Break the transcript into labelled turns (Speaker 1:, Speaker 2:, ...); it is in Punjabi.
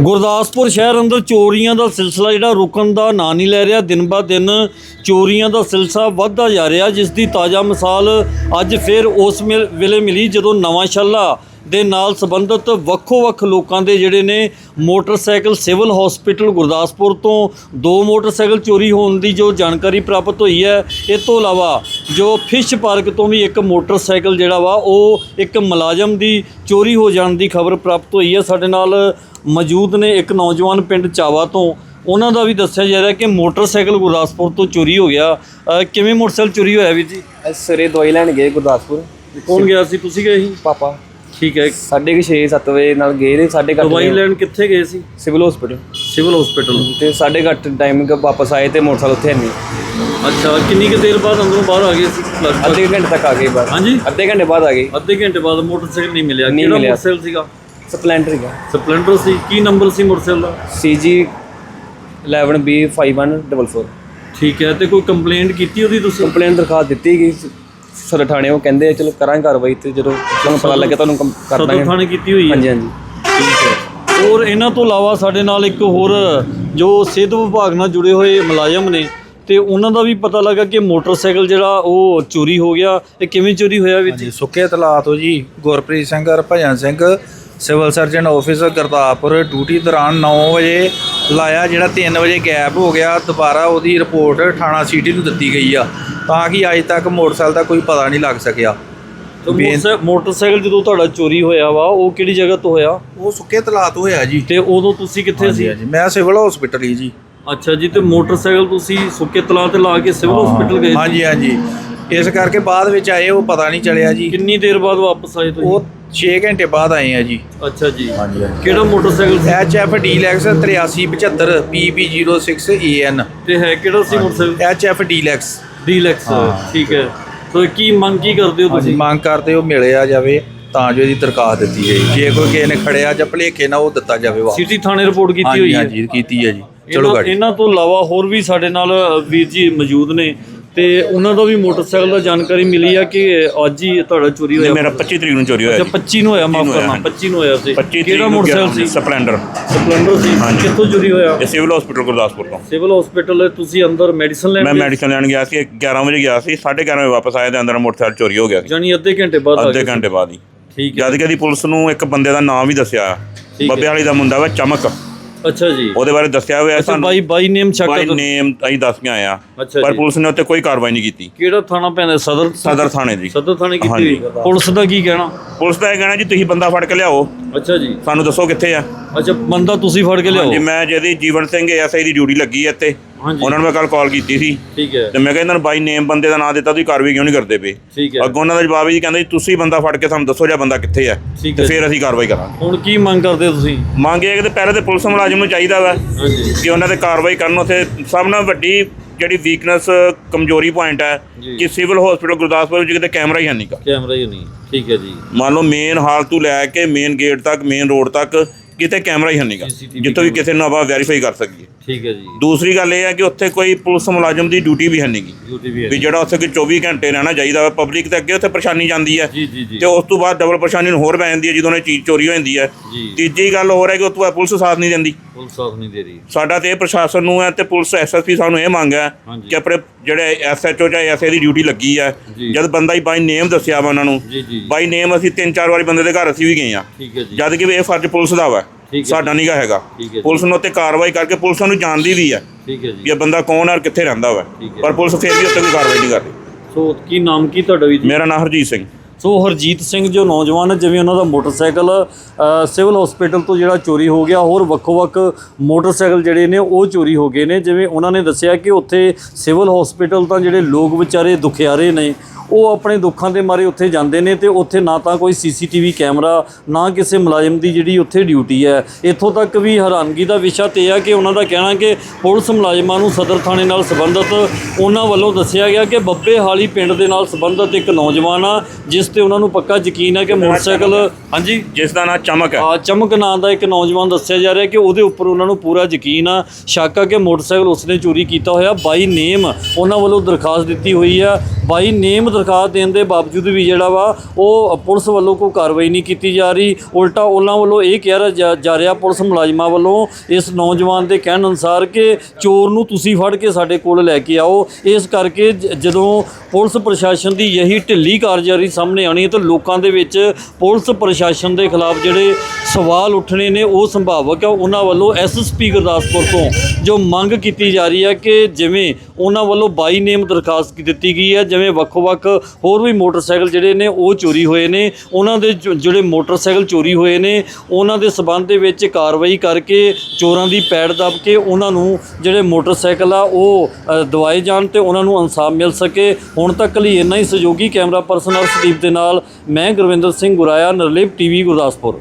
Speaker 1: ਗੁਰਦਾਸਪੁਰ ਸ਼ਹਿਰ ਅੰਦਰ ਚੋਰੀਆਂ ਦਾ ਸਿਲਸਿਲਾ ਜਿਹੜਾ ਰੁਕਣ ਦਾ ਨਾਂ ਨਹੀਂ ਲੈ ਰਿਹਾ। ਦਿਨ ਬਾ ਦਿਨ ਚੋਰੀਆਂ ਦਾ ਸਿਲਸਿਲਾ ਵੱਧਦਾ ਜਾ ਰਿਹਾ, ਜਿਸ ਦੀ ਤਾਜ਼ਾ ਮਿਸਾਲ ਅੱਜ ਫਿਰ ਉਸ ਮਿਲ- ਵੇਲੇ ਮਿਲੀ ਜਦੋਂ ਨਵਾਂ ਸ਼ੱਲਾ ਦੇ ਨਾਲ ਸੰਬੰਧਿਤ ਵੱਖੋ-ਵੱਖ ਲੋਕਾਂ ਦੇ ਜਿਹੜੇ ਨੇ ਮੋਟਰਸਾਈਕਲ ਸਿਵਲ ਹਸਪੀਟਲ ਗੁਰਦਾਸਪੁਰ ਤੋਂ ਦੋ ਮੋਟਰਸਾਈਕਲ ਚੋਰੀ ਹੋਣ ਦੀ ਜੋ ਜਾਣਕਾਰੀ ਪ੍ਰਾਪਤ ਹੋਈ ਹੈ ਇਹ ਤੋਂ ਇਲਾਵਾ ਜੋ ਫਿਸ਼ ਪਾਰਕ ਤੋਂ ਵੀ ਇੱਕ ਮੋਟਰਸਾਈਕਲ ਜਿਹੜਾ ਵਾ ਉਹ ਇੱਕ ਮੁਲਾਜ਼ਮ ਦੀ ਚੋਰੀ ਹੋ ਜਾਣ ਦੀ ਖਬਰ ਪ੍ਰਾਪਤ ਹੋਈ ਹੈ। ਸਾਡੇ ਨਾਲ ਮੌਜੂਦ ਨੇ ਇੱਕ ਨੌਜਵਾਨ ਪਿੰਡ ਚਾਵਾ ਤੋਂ। ਉਹਨਾਂ ਦਾ ਵੀ ਦੱਸਿਆ ਜਾ ਰਿਹਾ ਕਿ ਮੋਟਰਸਾਈਕਲ ਗੁਰਦਾਸਪੁਰ ਤੋਂ ਚੋਰੀ ਹੋ ਗਿਆ। ਕਿਵੇਂ ਮੋਟਰਸਾਈਕਲ ਚੋਰੀ ਹੋਇਆ ਵੀਰ ਜੀ?
Speaker 2: ਸਵੇਰੇ ਦਵਾਈ ਲੈਣ ਗਏ ਗੁਰਦਾਸਪੁਰ।
Speaker 1: ਕੌਣ ਗਿਆ ਸੀ? ਤੁਸੀਂ ਗਏ ਸੀ?
Speaker 2: ਪਾਪਾ।
Speaker 1: ਠੀਕ ਹੈ।
Speaker 2: ਸਾਢੇ ਕੁ 6 7 ਵਜੇ ਨਾਲ ਗਏ ਨੇ ਸਾਢੇ ਕੁ ਅੱਠ
Speaker 1: ਦਵਾਈ
Speaker 2: ਵਜੇ।
Speaker 1: ਲੈਣ ਕਿੱਥੇ ਗਏ ਸੀ?
Speaker 2: ਸਿਵਲ ਹਸਪੀਟਲ
Speaker 1: ਸਿਵਲ ਹਸਪੀਟਲ
Speaker 2: ਤੇ ਸਾਢੇ ਕੁ ਅੱਠ ਟਾਈਮ ਕ ਵਾਪਸ ਆਏ ਤੇ ਮੋਟਰਸਾਈਕਲ ਉੱਥੇ ਨਹੀਂ
Speaker 1: ਅੱਛਾ ਕਿੰਨੀ ਕੁ ਦੇਰ ਬਾਅਦ ਅੰਦਰੋਂ ਬਾਹਰ ਆ ਗਏ ਸੀ?
Speaker 2: ਅੱਧੇ ਘੰਟੇ ਤੱਕ ਆ ਗਏ ਬਾਅਦ
Speaker 1: ਹਾਂਜੀ?
Speaker 2: ਅੱਧੇ ਘੰਟੇ ਬਾਅਦ ਆ ਗਏ।
Speaker 1: ਅੱਧੇ ਘੰਟੇ ਬਾਅਦ ਮੋਟਰਸਾਈਕਲ ਨਹੀਂ ਮਿਲਿਆ। ਕਿਹੜਾ। ਮੋਟਰਸਾਈਕਲ ਸੀਗਾ?
Speaker 2: ਸਪਲੈਂਡਰ ਹੈਗਾ
Speaker 1: ਸਪਲੈਂਡਰ ਸੀ। ਕੀ ਨੰਬਰ ਸੀ ਮੋਟਰਸਾਈਕਲ ਦਾ?
Speaker 2: CG 11B5144
Speaker 1: ਠੀਕ ਹੈ ਤੇ ਕੋਈ ਕੰਪਲੇਂਟ ਕੀਤੀ ਉਹਦੀ ਤੁਸੀਂ?
Speaker 2: ਕੰਪਲੇਂਟ ਦਰਖਾਸਤ ਦਿੱਤੀ ਗਈ ਸਰ ਥਾਣੇ ਉਹ ਕਹਿੰਦੇ ਚਲੋ ਕਰਾਂਗੇ ਕਾਰਵਾਈ ਤੇ ਜਦੋਂ ਤੁਹਾਨੂੰ ਪਤਾ ਲੱਗੇ ਤੁਹਾਨੂੰ ਕੰਮ ਕਰ
Speaker 1: ਸਦਰ
Speaker 2: ਦਾਂਗੇ
Speaker 1: ਥਾਣੇ ਕੀਤੀ ਹੋਈ ਹੈ?
Speaker 2: ਹਾਂਜੀ ਹਾਂਜੀ।
Speaker 1: ਠੀਕ ਹੈ। ਔਰ ਇਹਨਾਂ ਤੋਂ ਇਲਾਵਾ ਸਾਡੇ ਨਾਲ ਇੱਕ ਹੋਰ ਜੋ ਸਿਹਤ ਵਿਭਾਗ ਨਾਲ ਜੁੜੇ ਹੋਏ ਮੁਲਾਜ਼ਮ ਨੇ ਤੇ ਉਹਨਾਂ ਦਾ ਵੀ ਪਤਾ ਲੱਗਾ ਕਿ ਮੋਟਰਸਾਈਕਲ ਜਿਹੜਾ ਉਹ ਚੋਰੀ ਹੋ ਗਿਆ ਇਹ ਕਿਵੇਂ ਚੋਰੀ ਹੋਇਆ ਵਿੱਚ?
Speaker 3: ਜੀ ਸੁੱਕੇ ਤਲਾਅ ਤੋਂ ਜੀ Gurpreet Singh Harbhajan Singh. Civil surgeon office Gurdaspur duty ਦੌਰਾਨ 9 ਵਜੇ ਲਾਇਆ ਜਿਹੜਾ 3 ਵਜੇ ਗੈਪ ਹੋ ਗਿਆ ਦੁਬਾਰਾ ਉਹਦੀ ਰਿਪੋਰਟ ਥਾਣਾ ਸਿਟੀ ਨੂੰ ਦਿੱਤੀ ਗਈ ਆ ਤਾਂ ਕਿ ਅੱਜ ਤੱਕ ਮੋਟਰਸਾਈਕਲ ਦਾ ਕੋਈ ਪਤਾ ਨਹੀਂ ਲੱਗ ਸਕਿਆ।
Speaker 1: ਮੋਟਰਸਾਈਕਲ ਜਦੋਂ ਤੁਹਾਡਾ ਚੋਰੀ ਹੋਇਆ ਵਾ ਉਹ ਕਿਹੜੀ ਜਗ੍ਹਾ ਤੋਂ ਹੋਇਆ?
Speaker 3: ਉਹ ਸੁੱਕੇ ਤਲਾਅ ਤੋਂ ਹੋਇਆ ਜੀ।
Speaker 1: ਤੇ ਉਦੋਂ ਤੁਸੀਂ ਕਿੱਥੇ ਸੀ?
Speaker 3: ਹਾਂਜੀ ਮੈਂ ਸਿਵਲ ਹਸਪੀਟਲ ਹੀ ਜੀ।
Speaker 1: ਅੱਛਾ ਜੀ ਤੇ ਮੋਟਰਸਾਈਕਲ ਤੁਸੀਂ ਸੁੱਕੇ ਤਲਾਅ ਤੇ ਲਾ ਕੇ ਸਿਵਲ ਹਸਪੀਟਲ ਗਏ?
Speaker 3: ਹਾਂਜੀ ਹਾਂਜੀ। ਇਸ ਕਰਕੇ ਬਾਅਦ ਵਿੱਚ ਆਏ ਉਹ ਪਤਾ ਨਹੀਂ ਚੱਲਿਆ ਜੀ।
Speaker 1: ਕਿੰਨੀ ਦੇਰ ਬਾਅਦ ਵਾਪਸ ਆਏ ਤੁਸੀਂ?
Speaker 3: ਉਹ 6 ਘੰਟੇ ਬਾਅਦ ਆਏ ਆ ਜੀ।
Speaker 1: ਅੱਛਾ ਜੀ।
Speaker 3: ਹਾਂਜੀ ਹਾਂਜੀ।
Speaker 1: ਕਿਹੜਾ ਮੋਟਰਸਾਈਕਲ ਸੀ?
Speaker 3: ਐਫ ਡੀਲੈਕਸ 8375 PB06EN
Speaker 1: ਤੇ ਹੈ ਕਿਹੜਾ ਸੀ ਮੋਟਰਸਾਈਕਲ?
Speaker 3: ਐਫ ਡੀਲੈਕਸ
Speaker 1: ਡੀਲੈਕਸ ਠੀਕ ਹੈ। ਸੋ ਕੀ ਮੰਗ ਕੀ ਕਰਦੇ ਹੋ ਤੁਸੀਂ?
Speaker 3: ਮੰਗ ਕਰਦੇ ਉਹ ਮਿਲਿਆ ਜਾਵੇ ਤਾਂ ਜੋ ਇਹਦੀ ਦਰਖਾਸਤ ਦਿੱਤੀ ਜਾਏ। ਜੇ ਕੋਈ ਕਿਸੇ ਨੇ ਖੜਿਆ ਜਾਂ ਭਲੇਖੇ ਨਾਲ ਉਹ ਦਿੱਤਾ ਜਾਵੇ ਵਾਪਸ।
Speaker 1: ਸਿਟੀ ਥਾਣੇ ਰਿਪੋਰਟ ਕੀਤੀ
Speaker 3: ਹਾਂਜੀ
Speaker 1: ਹੋਈ ਹੈ?
Speaker 3: ਹਾਂਜੀ ਕੀਤੀ ਹੈ ਜੀ। ਚਲੋ
Speaker 1: ਇਹਨਾਂ-
Speaker 3: ਗਾੜੀ।
Speaker 1: ਇਹਨਾਂ ਤੋਂ ਇਲਾਵਾ ਹੋਰ ਵੀ ਸਾਡੇ ਨਾਲ ਵੀਰ ਜੀ ਮੌਜੂਦ ਨੇ। ਤੇ ਉਹਨਾਂ ਦਾ ਵੀ ਮੋਟਰਸਾਈਕਲ ਦਾ ਜਾਣਕਾਰੀ ਮਿਲੀ ਆ ਕਿ ਅੱਜ ਹੀ ਤੁਹਾਡਾ ਚੋਰੀ ਹੋਇਆ।
Speaker 4: ਮੇਰਾ 25 ਤਰੀਕ ਨੂੰ ਚੋਰੀ ਹੋਇਆ
Speaker 1: ਅੱਛਾ
Speaker 4: ਸੀ
Speaker 1: 25 ਨੂੰ ਹੋਇਆ ਮਾਫ ਕਰਨਾ
Speaker 4: ਹਾਂਜੀ।
Speaker 1: 25 ਨੂੰ ਹੋਇਆ ਸੀ।
Speaker 4: 25
Speaker 1: ਕਿਹੜਾ ਮੋਟਰਸਾਈਕਲ ਸੀ?
Speaker 4: ਸਪਲੈਂਡਰ।
Speaker 1: ਸਪਲੈਂਡਰ ਸੀ। ਕਿੱਥੋਂ ਚੋਰੀ ਹੋਇਆ?
Speaker 4: ਇਹ ਸਿਵਲ ਹਸਪੀਟਲ ਗੁਰਦਾਸਪੁਰ ਤੋਂ।
Speaker 1: ਸਿਵਲ ਹਸਪੀਟਲ ਤੁਸੀਂ ਅੰਦਰ ਮੈਡੀਸਨ ਲੈਣ
Speaker 4: ਮੈਂ? ਮੈਡੀਸਨ ਲੈਣ ਗਿਆ ਸੀ 11 ਵਜੇ ਗਿਆ ਸੀ 11:30 ਵਜੇ ਵਾਪਸ ਆਇਆ ਤੇ ਅੰਦਰ ਮੋਟਰਸਾਈਕਲ ਚੋਰੀ ਹੋ ਗਿਆ ਸੀ।
Speaker 1: ਜਾਣੀ ਅੱਧੇ ਘੰਟੇ ਬਾਅਦ
Speaker 4: ਅੱਧੇ। ਘੰਟੇ ਬਾਅਦ ਹੀ।
Speaker 1: ਠੀਕ ਹੈ।
Speaker 4: ਜਦ ਕਿ ਦੀ ਪੁਲਿਸ ਨੂੰ ਇੱਕ ਬੰਦੇ ਦਾ ਨਾਮ ਵੀ ਦੱਸਿਆ। ਬੱਬੇ ਵਾਲੀ ਦਾ ਮੁੰਡਾ ਵਾ ਚਮਕ।
Speaker 1: ਅੱਛਾ ਜੀ।
Speaker 4: ਉਹਦੇ ਬਾਰੇ ਦੱਸਿਆ ਹੋਇਆ
Speaker 1: ਅੱਛਾ ਬਾਈ ਬਾਈ ਨੇਮ ਸ਼ੱਕ
Speaker 4: ਬਾਈ। ਨੇਮ ਅਸੀਂ ਦੱਸ ਕੇ ਆਏ ਆ।
Speaker 1: ਅੱਛਾ
Speaker 4: ਪਰ
Speaker 1: ਜੀ।
Speaker 4: ਪੁਲਿਸ ਨੇ ਉੱਤੇ ਕੋਈ ਕਾਰਵਾਈ ਨਹੀਂ ਕੀਤੀ।
Speaker 1: ਕਿਹੜਾ ਥਾਣਾ ਪੈਂਦਾ? ਸਦਰ
Speaker 4: ਸਦਰ ਥਾਣੇ ਦੀ
Speaker 1: ਸਦਰ ਥਾਣੇ ਕੀਤੀ ਪੁਲਿਸ ਦਾ ਕੀ ਕਹਿਣਾ?
Speaker 4: ਪੁਲਿਸ ਦਾ ਇਹ ਕਹਿਣਾ ਜੀ ਤੁਸੀਂ ਬੰਦਾ ਫੜ ਕੇ ਲਿਆਓ।
Speaker 1: ਅੱਛਾ ਜੀ।
Speaker 4: ਸਾਨੂੰ ਦੱਸੋ ਕਿੱਥੇ ਆ।
Speaker 1: ਅੱਛਾ ਬੰਦਾ ਤੁਸੀਂ ਫੜ ਕੇ ਲਿਆਓ।
Speaker 4: ਮੈਂ ਜਿਹਦੀ ਜੀਵਨ ਸਿੰਘ ਐਸਆਈ ਦੀ ਡਿਊਟੀ ਲੱਗੀ ਹੈ ਇੱਥੇ।
Speaker 1: ਹਾਂਜੀ।
Speaker 4: ਉਹਨਾਂ ਨੂੰ ਮੈਂ ਕੱਲ ਕਾਲ ਕੀਤੀ ਸੀ।
Speaker 1: ਠੀਕ ਹੈ।
Speaker 4: ਤੇ ਮੈਂ ਕਿਹਾ ਇਹਨਾਂ ਨੂੰ ਬਾਈ ਨੇਮ ਬੰਦੇ ਦਾ ਨਾਂ ਦਿੱਤਾ ਤੁਸੀਂ ਕਾਰਵਾਈ ਕਿਉਂ ਨਹੀਂ ਕਰਦੇ ਪਏ?
Speaker 1: ਠੀਕ ਹੈ।
Speaker 4: ਅੱਗੋਂ ਉਹਨਾਂ ਦਾ ਜਵਾਬ ਇਹ ਜੀ ਕਹਿੰਦਾ ਜੀ ਤੁਸੀਂ ਬੰਦਾ ਫੜ ਕੇ ਸਾਨੂੰ ਦੱਸੋ ਜਾਂ ਬੰਦਾ ਕਿੱਥੇ
Speaker 1: ਠੀਕ
Speaker 4: ਤੇ
Speaker 1: ਹੈ।
Speaker 4: ਫਿਰ ਅਸੀਂ ਕਾਰਵਾਈ ਕਰਾਂਗੇ।
Speaker 1: ਹੁਣ ਕੀ ਮੰਗ ਕਰਦੇ ਹੋ ਤੁਸੀਂ?
Speaker 4: ਮੰਗ ਇਹ ਹੈ ਕਿ ਪਹਿਲੇ ਤੇ ਪੁਲਿਸ ਮੁਲਾਜ਼ਮ ਨੂੰ ਚਾਹੀਦਾ ਵਾ ਕਿ ਉਹਨਾਂ ਤੇ ਕਾਰਵਾਈ ਕਰਨ ਉੱਥੇ ਸਭ ਨਾਲ ਵੱਡੀ ਜਿਹੜੀ ਵੀਕਨੈਸ ਕਮਜ਼ੋਰੀ ਪੁਆਇੰਟ ਹੈ। ਕਿ ਸਿਵਲ ਹਸਪੀਟਲ ਗੁਰਦਾਸਪੁਰ ਵਿੱਚ ਕਿਤੇ ਕੈਮਰਾ ਹੀ ਹੈ ਨਹੀਂਗਾ
Speaker 1: ਕੈਮਰਾ ਹੀ ਨਹੀਂ। ਠੀਕ ਹੈ ਜੀ।
Speaker 4: ਮੰਨ ਲਓ ਮੇਨ ਹਾਲ ਤੋਂ ਲੈ ਕੇ ਮੇਨ ਗੇਟ ਤੱਕ ਮੇਨ ਰੋਡ ਤੱਕ ਕਿਤੇ ਕੈਮਰਾ ਹੀ ਹੈ ਨਹੀਂਗਾ ਜਿੱਥੋਂ ਵੀ ਕਿਸੇ ਨੂੰ ਆਪਾਂ ਵੈਰੀਫਾਈ ਕਰ ਸਕੀਏ।
Speaker 1: ਠੀਕ ਹੈ ਜੀ।
Speaker 4: ਦੂਸਰੀ ਗੱਲ ਇਹ ਹੈ ਕਿ ਉੱਥੇ ਕੋਈ ਪੁਲਿਸ ਮੁਲਾਜ਼ਮ ਦੀ ਡਿਊਟੀ ਵੀ ਹੈ ਨਹੀਂਗੀ
Speaker 1: ਡਿਊਟੀ ਵੀ ਹੈ
Speaker 4: ਵੀ ਜਿਹੜਾ ਉੱਥੇ ਕੋਈ 24 ਘੰਟੇ ਰਹਿਣਾ ਚਾਹੀਦਾ ਵਾ ਪਬਲਿਕ ਤੇ ਅੱਗੇ ਉੱਥੇ ਪਰੇਸ਼ਾਨੀ ਜਾਂਦੀ ਹੈ।
Speaker 1: ਜੀ ਜੀ ਜੀ।
Speaker 4: ਤੇ ਉਸ ਤੋਂ ਬਾਅਦ ਡਬਲ ਪਰੇਸ਼ਾਨੀ ਨੂੰ ਹੋਰ ਪੈ ਜਾਂਦੀ ਹੈ ਜਦੋਂ ਇਹ ਚੀਜ਼ ਚੋਰੀ ਹੋ ਜਾਂਦੀ ਹੈ।
Speaker 1: ਜੀ।
Speaker 4: ਤੀਜੀ ਗੱਲ ਹੋਰ ਹੈ ਕਿ ਬਾਅਦ ਪੁਲਿਸ ਸਾਥ ਨਹੀਂ ਦਿੰਦੀ।
Speaker 1: ਪੁਲਿਸ ਸਾਥ ਨਹੀਂ ਦੇ ਰਹੀ।
Speaker 4: ਸਾਡਾ ਤੇ ਇਹ ਪ੍ਰਸ਼ਾਸਨ ਨੂੰ ਹੈ ਤੇ ਪੁਲਿਸ ਐਸਐਸਪੀ ਸਾਨੂੰ ਇਹ ਮੰਗ ਹੈ
Speaker 1: ਹਾਂਜੀ।
Speaker 4: ਕਿ ਆਪਣੇ ਜਿਹੜੇ ਐਸਐਚਓ ਜਾਂ ਐਸਏ ਦੀ ਡਿਊਟੀ ਲੱਗੀ ਹੈ।
Speaker 1: ਜੀ।
Speaker 4: ਜਦ ਬੰਦਾ ਹੀ ਬਾਈ ਨੇਮ ਦੱਸਿਆ ਵਾ ਉਹਨਾਂ ਨੂੰ।
Speaker 1: ਜੀ ਜੀ
Speaker 4: ਬਾਈ ਨੇਮ ਅਸੀਂ ਤਿੰਨ ਚਾਰ ਵਾਰੀ ਬੰਦੇ ਦੇ ਘਰ ਅਸੀਂ ਵੀ ਗਏ ਆ
Speaker 1: ਠੀਕ ਹੈ ਜੀ।
Speaker 4: ਜਦ ਕਿ ਇਹ ਫਰਜ਼ ਪੁਲਿਸ ਦਾ ਵਾ।
Speaker 1: ਹੈ।
Speaker 4: ਸਾਡਾ ਨਹੀਂਗਾ ਹੈਗਾ।
Speaker 1: ਠੀਕ ਹੈ।
Speaker 4: ਪੁਲਿਸ ਨੂੰ ਉੱਤੇ ਕਾਰਵਾਈ ਕਰਕੇ ਪੁਲਿਸ ਨੂੰ ਜਾਣਦੀ ਵੀ ਹੈ
Speaker 1: ਠੀਕ ਹੈ
Speaker 4: ਕਿ
Speaker 1: ਜੀ
Speaker 4: ਇਹ ਬੰਦਾ ਕੌਣ ਹੈ ਔਰ ਕਿੱਥੇ ਰਹਿੰਦਾ ਵਾ।
Speaker 1: ਠੀਕ ਹੈ।
Speaker 4: ਪਰ ਪੁਲਿਸ ਫਿਰ ਵੀ ਉੱਤੇ ਕੋਈ ਕਾਰਵਾਈ ਨਹੀਂ ਕਰਦੀ।
Speaker 1: ਸੋ ਕੀ ਨਾਮ ਕੀ ਤੁਹਾਡਾ ਵੀ ਜੀ?
Speaker 4: ਮੇਰਾ ਨਾਮ ਹਰਜੀਤ ਸਿੰਘ।
Speaker 1: ਸੋ ਹਰਜੀਤ ਸਿੰਘ ਜੋ ਨੌਜਵਾਨ ਹੈ ਜਿਵੇਂ ਉਹਨਾਂ ਦਾ ਮੋਟਰਸਾਈਕਲ ਅ, ਸਿਵਲ ਹਸਪੀਟਲ ਤੋਂ ਜਿਹੜਾ ਚੋਰੀ ਹੋ ਗਿਆ ਹੋਰ ਵੱਖੋ-ਵੱਖ ਮੋਟਰਸਾਈਕਲ ਜਿਹੜੇ ਨੇ ਉਹ ਚੋਰੀ ਹੋ ਗਏ ਨੇ। ਜਿਵੇਂ ਉਹਨਾਂ ਨੇ ਦੱਸਿਆ ਕਿ ਉੱਥੇ ਸਿਵਲ ਹਸਪੀਟਲ ਤਾਂ ਜਿਹੜੇ ਲੋਕ ਵਿਚਾਰੇ ਦੁਖਿਆਰੇ ਨੇ ਉਹ ਆਪਣੇ ਦੁੱਖਾਂ ਦੇ ਮਾਰੇ ਉੱਥੇ ਜਾਂਦੇ ਨੇ ਤੇ ਉੱਥੇ ਨਾ ਤਾਂ ਕੋਈ ਸੀਸੀਟੀਵੀ ਕੈਮਰਾ ਨਾ ਕਿਸੇ ਮੁਲਾਜ਼ਮ ਦੀ ਜਿਹੜੀ ਉੱਥੇ ਡਿਊਟੀ ਹੈ। ਇੱਥੋਂ ਤੱਕ ਵੀ ਹੈਰਾਨਗੀ ਦਾ ਵਿਸ਼ਾ ਤੇ ਹੈ ਕਿ ਉਹਨਾਂ ਦਾ ਕਹਿਣਾ ਕਿ ਪੁਲਿਸ ਮੁਲਾਜ਼ਮਾਂ ਨੂੰ ਸਦਰ ਥਾਣੇ ਨਾਲ ਸੰਬੰਧਿਤ ਉਹਨਾਂ ਵੱਲੋਂ ਦੱਸਿਆ ਗਿਆ ਕਿ ਬੱਬੇ ਹਾਲੀ ਪਿੰਡ ਦੇ ਨਾਲ ਸੰਬੰਧਿਤ ਇੱਕ ਨੌਜਵਾਨ ਆ ਜਿਸ ਤੇ ਉਹਨਾਂ ਨੂੰ ਪੱਕਾ ਯਕੀਨ ਹੈ ਕਿ ਮੋਟਰਸਾਈਕਲ ਹਾਂਜੀ
Speaker 4: ਜਿਸ ਦਾ ਨਾਮ ਚਮਕ ਹੈ।
Speaker 1: ਆ ਚਮਕ ਨਾਂ ਦਾ ਇੱਕ ਨੌਜਵਾਨ ਦੱਸਿਆ ਜਾ ਰਿਹਾ ਕਿ ਉਹਦੇ ਉੱਪਰ ਉਹਨਾਂ ਨੂੰ ਪੂਰਾ ਯਕੀਨ ਆ। ਸ਼ੱਕ ਆ ਕਿ ਮੋਟਰਸਾਈਕਲ ਉਸਨੇ ਚੋਰੀ ਕੀਤਾ ਹੋਇਆ। ਬਾਈ ਨੇਮ ਉਹਨਾਂ ਵੱਲੋਂ ਦਰਖਾਸਤ ਦਿੱਤੀ ਹੋਈ ਆ। ਬਾਈ ਨੇਮ ਦਰਖਾਸਤ ਦੇਣ ਦੇ ਬਾਵਜੂਦ ਵੀ ਜਿਹੜਾ ਵਾ, ਉਹ ਪੁਲਿਸ ਵੱਲੋਂ ਕੋਈ ਕਾਰਵਾਈ ਨਹੀਂ ਕੀਤੀ ਜਾ ਰਹੀ। ਉਲਟਾ ਉਹਨਾਂ ਵੱਲੋਂ ਇਹ ਕਿਹਾ ਜਾ- ਜਾ ਰਿਹਾ ਪੁਲਿਸ ਮੁਲਾਜ਼ਮਾਂ ਵੱਲੋਂ ਇਸ ਨੌਜਵਾਨ ਦੇ ਕਹਿਣ ਅਨੁਸਾਰ ਕਿ ਚੋਰ ਨੂੰ ਤੁਸੀਂ ਫੜ ਕੇ ਸਾਡੇ ਕੋਲ ਲੈ ਕੇ ਆਓ। ਇਸ ਕਰਕੇ ਜ- ਜਦੋਂ ਪੁਲਿਸ ਪ੍ਰਸ਼ਾਸਨ ਦੀ ਯਹੀ ਢਿੱਲੀ ਕਾਰਜਕਾਰੀ ਸਾਹਮਣੇ ਆਉਣੀ ਹੈ, ਤਾਂ ਲੋਕਾਂ ਦੇ ਵਿੱਚ ਪੁਲਿਸ ਪ੍ਰਸ਼ਾਸਨ ਦੇ ਖਿਲਾਫ ਜਿਹੜੇ ਸਵਾਲ ਉੱਠਣੇ ਨੇ, ਉਹ ਸੰਭਾਵਕ ਹੈ ਉਹਨਾਂ ਵੱਲੋਂ ਐਸਐਸਪੀ ਗੁਰਦਾਸਪੁਰ ਤੋਂ ਜੋ ਮੰਗ ਕੀਤੀ ਜਾ ਰਹੀ ਹੈ ਕਿ ਜਿਵੇਂ ਉਹਨਾਂ ਵੱਲੋਂ ਬਾਈ ਨੇਮ ਦਰਖਾਸਤ ਦਿੱਤੀ ਗਈ ਹੈ, ਜਿਵੇਂ ਵੱਖ-ਵੱਖ ਹੋਰ ਵੀ ਮੋਟਰਸਾਈਕਲ ਜਿਹੜੇ ਨੇ ਉਹ ਚੋਰੀ ਹੋਏ ਨੇ। ਉਹਨਾਂ ਦੇ ਜਿਹੜੇ ਮੋਟਰਸਾਈਕਲ ਚੋਰੀ ਹੋਏ ਨੇ, ਉਹਨਾਂ ਦੇ ਸਬੰਧ ਦੇ ਵਿੱਚ ਕਾਰਵਾਈ ਕਰਕੇ ਚੋਰਾਂ ਦੀ ਪੈੜ ਦੱਬ ਕੇ ਉਹਨਾਂ ਨੂੰ ਜਿਹੜੇ ਮੋਟਰਸਾਈਕਲ ਆ ਉਹ ਦਵਾਏ ਜਾਣ ਤੇ ਉਹਨਾਂ ਨੂੰ ਇਨਸਾਫ ਮਿਲ ਸਕੇ। ਹੁਣ ਤੱਕ ਲਈ ਇੰਨਾ ਹੀ ਸਹਿਯੋਗੀ ਕੈਮਰਾ ਪਰਸਨ ਅਰਸ਼ਦੀਪ ਦੇ ਨਾਲ, ਮੈਂ ਗੁਰਵਿੰਦਰ ਸਿੰਘ ਗੁਰਾਇਆ ਨਰਲੇਪ ਟੀਵੀ ਗੁਰਦਾਸਪੁਰ।